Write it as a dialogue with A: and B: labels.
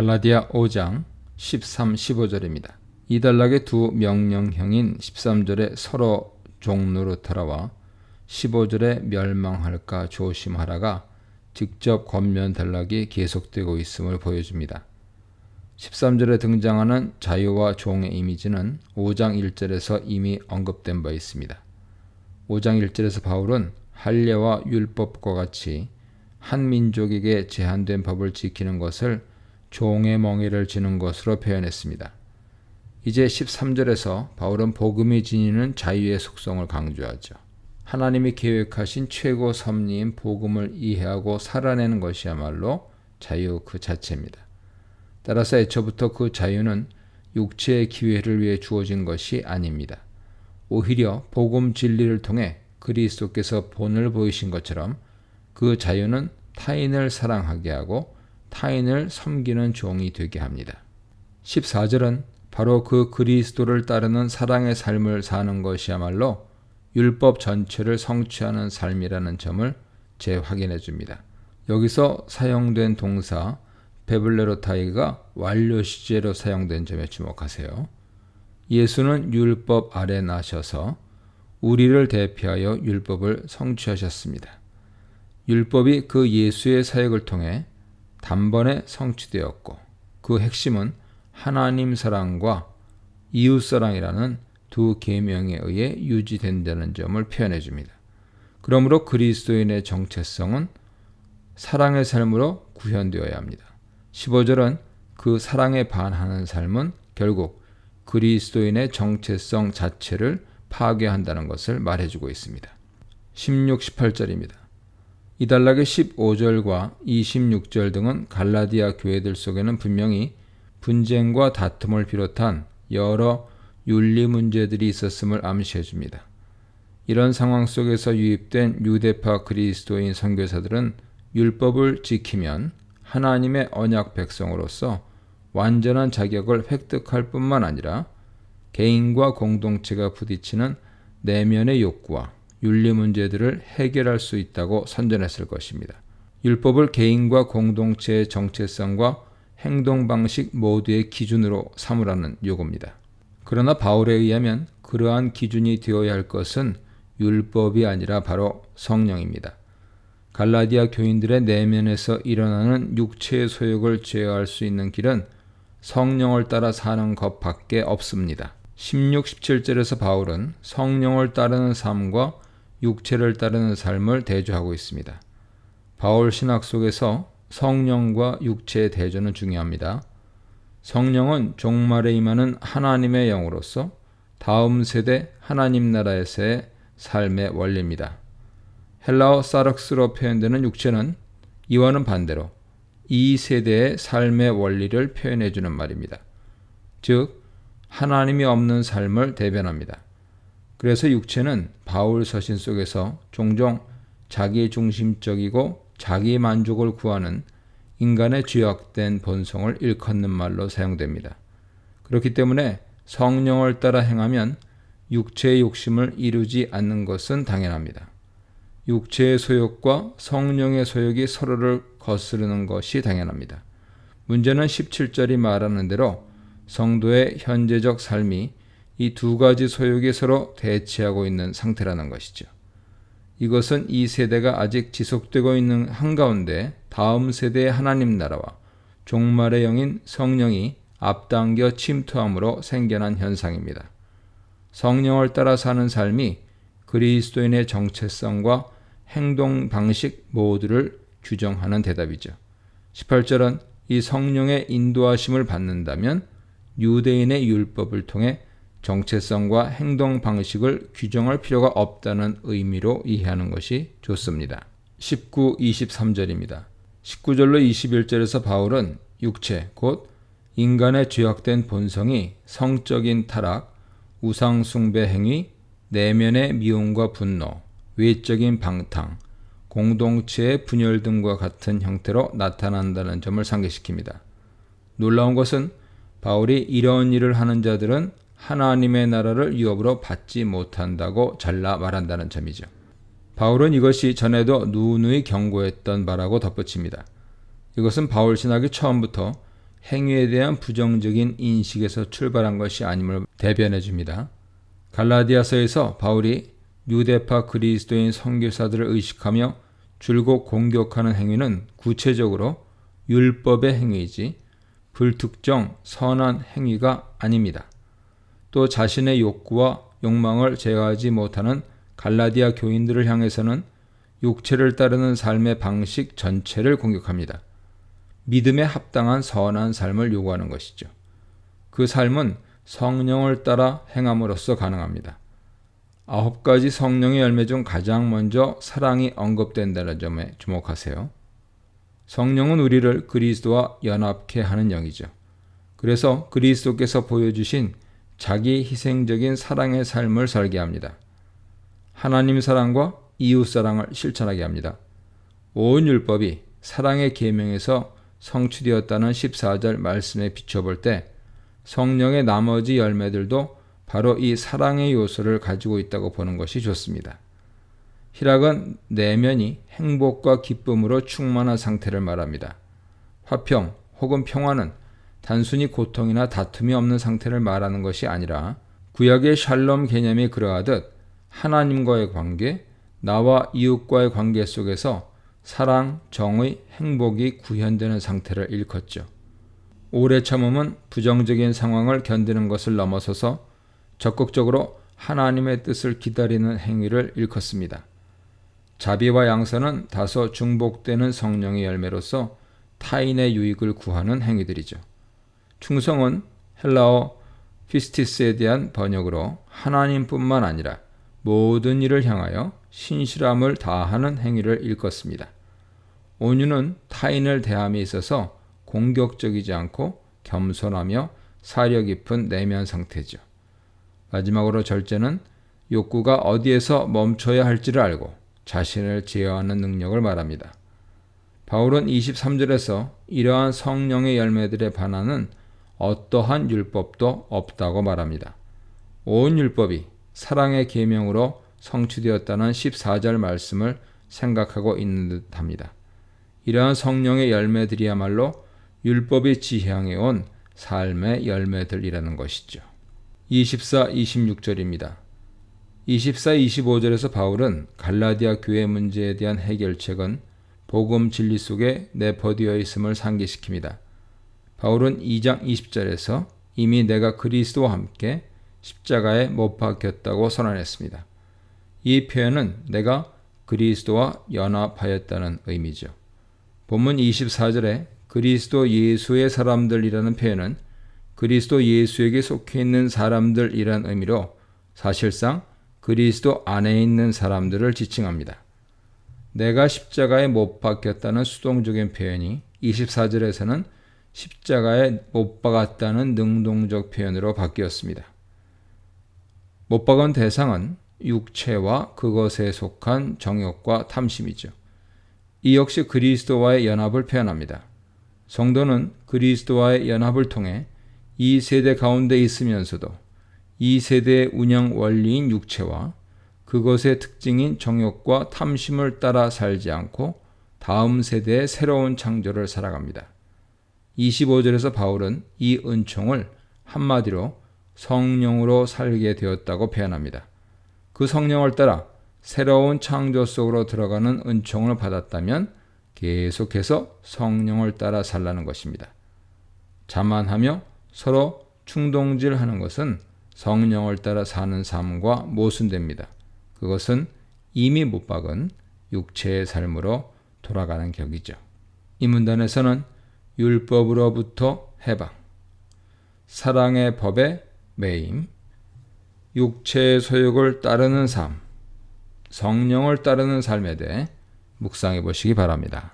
A: 갈라디아 5장 13, 15절입니다. 이달락의 두 명령형인 13절에 서로 종로로 돌아와 15절에 멸망할까 조심하라가 직접 권면 단락이 계속되고 있음을 보여줍니다. 13절에 등장하는 자유와 종의 이미지는 5장 1절에서 이미 언급된 바 있습니다. 5장 1절에서 바울은 할례와 율법과 같이 한 민족에게 제한된 법을 지키는 것을 종의 멍에를 지는 것으로 표현했습니다. 이제 13절에서 바울은 복음이 지니는 자유의 속성을 강조하죠. 하나님이 계획하신 최고 섭리인 복음을 이해하고 살아내는 것이야말로 자유 그 자체입니다. 따라서 애초부터 그 자유는 육체의 기회를 위해 주어진 것이 아닙니다. 오히려 복음 진리를 통해 그리스도께서 본을 보이신 것처럼 그 자유는 타인을 사랑하게 하고 타인을 섬기는 종이 되게 합니다. 14절은 바로 그 그리스도를 따르는 사랑의 삶을 사는 것이야말로 율법 전체를 성취하는 삶이라는 점을 재확인해 줍니다. 여기서 사용된 동사 베블레로타이가 완료 시제로 사용된 점에 주목하세요. 예수는 율법 아래 나셔서 우리를 대표하여 율법을 성취하셨습니다. 율법이 그 예수의 사역을 통해 단번에 성취되었고 그 핵심은 하나님 사랑과 이웃 사랑이라는 두 계명에 의해 유지된다는 점을 표현해 줍니다. 그러므로 그리스도인의 정체성은 사랑의 삶으로 구현되어야 합니다. 15절은 그 사랑에 반하는 삶은 결국 그리스도인의 정체성 자체를 파괴한다는 것을 말해주고 있습니다. 16, 18절입니다. 이달락의 15절과 26절 등은 갈라디아 교회들 속에는 분명히 분쟁과 다툼을 비롯한 여러 윤리 문제들이 있었음을 암시해 줍니다. 이런 상황 속에서 유입된 유대파 그리스도인 선교사들은 율법을 지키면 하나님의 언약 백성으로서 완전한 자격을 획득할 뿐만 아니라 개인과 공동체가 부딪히는 내면의 욕구와 윤리 문제들을 해결할 수 있다고 선전했을 것입니다. 율법을 개인과 공동체의 정체성과 행동 방식 모두의 기준으로 삼으라는 요구입니다. 그러나 바울에 의하면 그러한 기준이 되어야 할 것은 율법이 아니라 바로 성령입니다. 갈라디아 교인들의 내면에서 일어나는 육체의 소욕을 제어할 수 있는 길은 성령을 따라 사는 것밖에 없습니다. 16, 17절에서 바울은 성령을 따르는 삶과 육체를 따르는 삶을 대조하고 있습니다. 바울 신학 속에서 성령과 육체의 대조는 중요합니다. 성령은 종말에 임하는 하나님의 영으로서 다음 세대 하나님 나라에서의 삶의 원리입니다. 헬라어 사럭스로 표현되는 육체는 이와는 반대로 이 세대의 삶의 원리를 표현해 주는 말입니다. 즉 하나님이 없는 삶을 대변합니다. 그래서 육체는 바울 서신 속에서 종종 자기 중심적이고 자기 만족을 구하는 인간의 죄악된 본성을 일컫는 말로 사용됩니다. 그렇기 때문에 성령을 따라 행하면 육체의 욕심을 이루지 않는 것은 당연합니다. 육체의 소욕과 성령의 소욕이 서로를 거스르는 것이 당연합니다. 문제는 17절이 말하는 대로 성도의 현재적 삶이 이 두 가지 소욕이 서로 대치하고 있는 상태라는 것이죠. 이것은 이 세대가 아직 지속되고 있는 한가운데 다음 세대의 하나님 나라와 종말의 영인 성령이 앞당겨 침투함으로 생겨난 현상입니다. 성령을 따라 사는 삶이 그리스도인의 정체성과 행동 방식 모두를 규정하는 대답이죠. 18절은 이 성령의 인도하심을 받는다면 유대인의 율법을 통해 정체성과 행동 방식을 규정할 필요가 없다는 의미로 이해하는 것이 좋습니다. 19, 23절입니다. 19절로 21절에서 바울은 육체, 곧 인간의 죄악된 본성이 성적인 타락, 우상숭배 행위, 내면의 미움과 분노, 외적인 방탕, 공동체의 분열 등과 같은 형태로 나타난다는 점을 상기시킵니다. 놀라운 것은 바울이 이런 일을 하는 자들은 하나님의 나라를 유업으로 받지 못한다고 잘라 말한다는 점이죠. 바울은 이것이 전에도 누누이 경고했던 바라고 덧붙입니다. 이것은 바울 신학이 처음부터 행위에 대한 부정적인 인식에서 출발한 것이 아님을 대변해 줍니다. 갈라디아서에서 바울이 유대파 그리스도인 선교사들을 의식하며 줄곧 공격하는 행위는 구체적으로 율법의 행위이지 불특정 선한 행위가 아닙니다. 또 자신의 욕구와 욕망을 제어하지 못하는 갈라디아 교인들을 향해서는 육체를 따르는 삶의 방식 전체를 공격합니다. 믿음에 합당한 선한 삶을 요구하는 것이죠. 그 삶은 성령을 따라 행함으로써 가능합니다. 아홉 가지 성령의 열매 중 가장 먼저 사랑이 언급된다는 점에 주목하세요. 성령은 우리를 그리스도와 연합케 하는 영이죠. 그래서 그리스도께서 보여주신 자기 희생적인 사랑의 삶을 설계합니다. 하나님 사랑과 이웃 사랑을 실천하게 합니다. 온 율법이 사랑의 계명에서 성취되었다는 14절 말씀에 비춰볼 때 성령의 나머지 열매들도 바로 이 사랑의 요소를 가지고 있다고 보는 것이 좋습니다. 희락은 내면이 행복과 기쁨으로 충만한 상태를 말합니다. 화평 혹은 평화는 단순히 고통이나 다툼이 없는 상태를 말하는 것이 아니라 구약의 샬롬 개념이 그러하듯 하나님과의 관계, 나와 이웃과의 관계 속에서 사랑, 정의, 행복이 구현되는 상태를 일컫죠. 오래 참음은 부정적인 상황을 견디는 것을 넘어서서 적극적으로 하나님의 뜻을 기다리는 행위를 일컫습니다. 자비와 양선은 다소 중복되는 성령의 열매로서 타인의 유익을 구하는 행위들이죠. 충성은 헬라어 피스티스에 대한 번역으로 하나님뿐만 아니라 모든 일을 향하여 신실함을 다하는 행위를 일컫습니다. 온유는 타인을 대함에 있어서 공격적이지 않고 겸손하며 사려 깊은 내면 상태죠. 마지막으로 절제는 욕구가 어디에서 멈춰야 할지를 알고 자신을 제어하는 능력을 말합니다. 바울은 23절에서 이러한 성령의 열매들에 반하는 어떠한 율법도 없다고 말합니다. 온 율법이 사랑의 계명으로 성취되었다는 14절 말씀을 생각하고 있는 듯합니다. 이러한 성령의 열매들이야말로 율법이 지향해 온 삶의 열매들이라는 것이죠. 24, 26절입니다. 24, 25절에서 바울은 갈라디아 교회 문제에 대한 해결책은 복음 진리 속에 내포되어 있음을 상기시킵니다. 바울은 2장 20절에서 이미 내가 그리스도와 함께 십자가에 못 박혔다고 선언했습니다. 이 표현은 내가 그리스도와 연합하였다는 의미죠. 본문 24절에 그리스도 예수의 사람들이라는 표현은 그리스도 예수에게 속해 있는 사람들이란 의미로 사실상 그리스도 안에 있는 사람들을 지칭합니다. 내가 십자가에 못 박혔다는 수동적인 표현이 24절에서는 십자가에 못 박았다는 능동적 표현으로 바뀌었습니다. 못 박은 대상은 육체와 그것에 속한 정욕과 탐심이죠. 이 역시 그리스도와의 연합을 표현합니다. 성도는 그리스도와의 연합을 통해 이 세대 가운데 있으면서도 이 세대의 운영 원리인 육체와 그것의 특징인 정욕과 탐심을 따라 살지 않고 다음 세대의 새로운 창조를 살아갑니다. 25절에서 바울은 이 은총을 한마디로 성령으로 살게 되었다고 표현합니다. 그 성령을 따라 새로운 창조 속으로 들어가는 은총을 받았다면 계속해서 성령을 따라 살라는 것입니다. 자만하며 서로 충동질하는 것은 성령을 따라 사는 삶과 모순됩니다. 그것은 이미 못 박은 육체의 삶으로 돌아가는 격이죠. 이 문단에서는 율법으로부터 해방, 사랑의 법의 매임, 육체의 소욕을 따르는 삶, 성령을 따르는 삶에 대해 묵상해 보시기 바랍니다.